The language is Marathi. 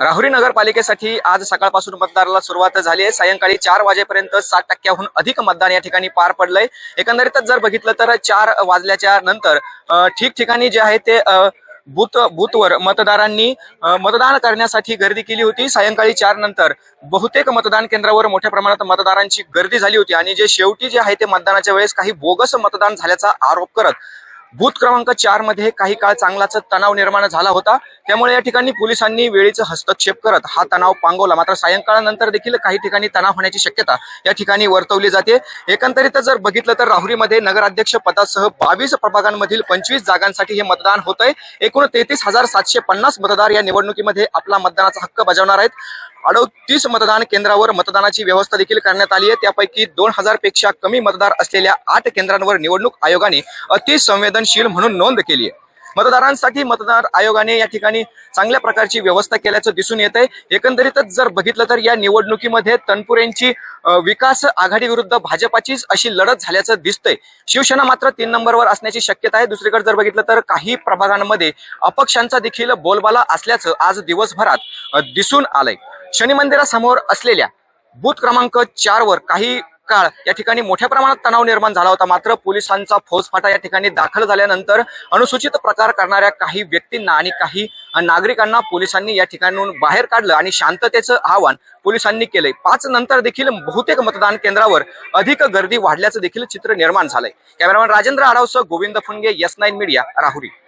राहुरी नगरपालिकेसाठी आज सकाळपासून मतदाराला सुरुवात झाली आहे. सायंकाळी चार वाजेपर्यंत सात टक्क्याहून अधिक मतदान या ठिकाणी पार पडलंय. एकंदरीतच जर बघितलं तर चार वाजल्याच्या नंतर ठिकठिकाणी जे आहे ते अ, बूथ बूथवर मतदारांनी मतदान करण्यासाठी गर्दी केली होती. सायंकाळी चार नंतर बहुतेक मतदान केंद्रावर मोठ्या प्रमाणात मतदारांची गर्दी झाली होती आणि जे शेवटी जे आहे ते मतदानाच्या वेळेस काही बोगस मतदान झाल्याचा आरोप करत बूथ क्रमांक चारमध्ये काही काळ चांगलाच तणाव निर्माण झाला होता. त्यामुळे या ठिकाणी पोलिसांनी वेळेचा हस्तक्षेप करत हा तणाव पांगवला. मात्र सायंकाळानंतर देखील काही ठिकाणी तणाव होण्याची शक्यता या ठिकाणी वर्तवली जाते. एकंदरीत जर बघितलं तर राहुरीमध्ये नगराध्यक्ष पदासह बावीस प्रभागांमधील पंचवीस जागांसाठी हे मतदान होत आहे एकूण तेहतीस हजार सातशे पन्नास मतदार या निवडणुकीमध्ये आपला मतदानाचा हक्क बजावणार आहेत. अडतीस मतदान केंद्रावर मतदानाची व्यवस्था देखील करण्यात आली आहे. त्यापैकी दोन हजारपेक्षा कमी मतदार असलेल्या आठ केंद्रांवर निवडणूक आयोगाने संवेदनशील म्हणून नोंद केली आहे. मतदारांसाठी मतदार आयोगाने या ठिकाणी चांगल्या प्रकारची व्यवस्था केल्याचं दिसून येत आहे एकंदरीतच जर बघितलं तर या निवडणुकीमध्ये तनपुरेंची विकास आघाडी विरुद्ध भाजपाचीच अशी लढत झाल्याचं दिसतंय. शिवसेना मात्र तीन नंबरवर असण्याची शक्यता आहे. दुसरीकडे जर बघितलं तर काही प्रभागांमध्ये अपक्षांचा देखील बोलबाला असल्याचं आज दिवसभरात दिसून आलंय. शनी मंदिरासमोर असलेल्या बूथ क्रमांक चार वर काही काळ. या ठिकाणी मोठ्या प्रमाणात तणाव निर्माण झाला होता. मात्र पोलिसांचा फौजफाटा या ठिकाणी दाखल झाल्यानंतर अनुसूचित प्रकार करणाऱ्या काही व्यक्तींना आणि काही नागरिकांना पोलिसांनी या ठिकाणून बाहेर काढलं आणि शांततेचं आवाहन पोलिसांनी केलंय. पाच नंतर देखील बहुतेक मतदान केंद्रावर अधिक गर्दी वाढल्याचं देखील चित्र निर्माण झालंय. Cameraman Rajendra आडावसह Govind Phunge S nine media Rahuri.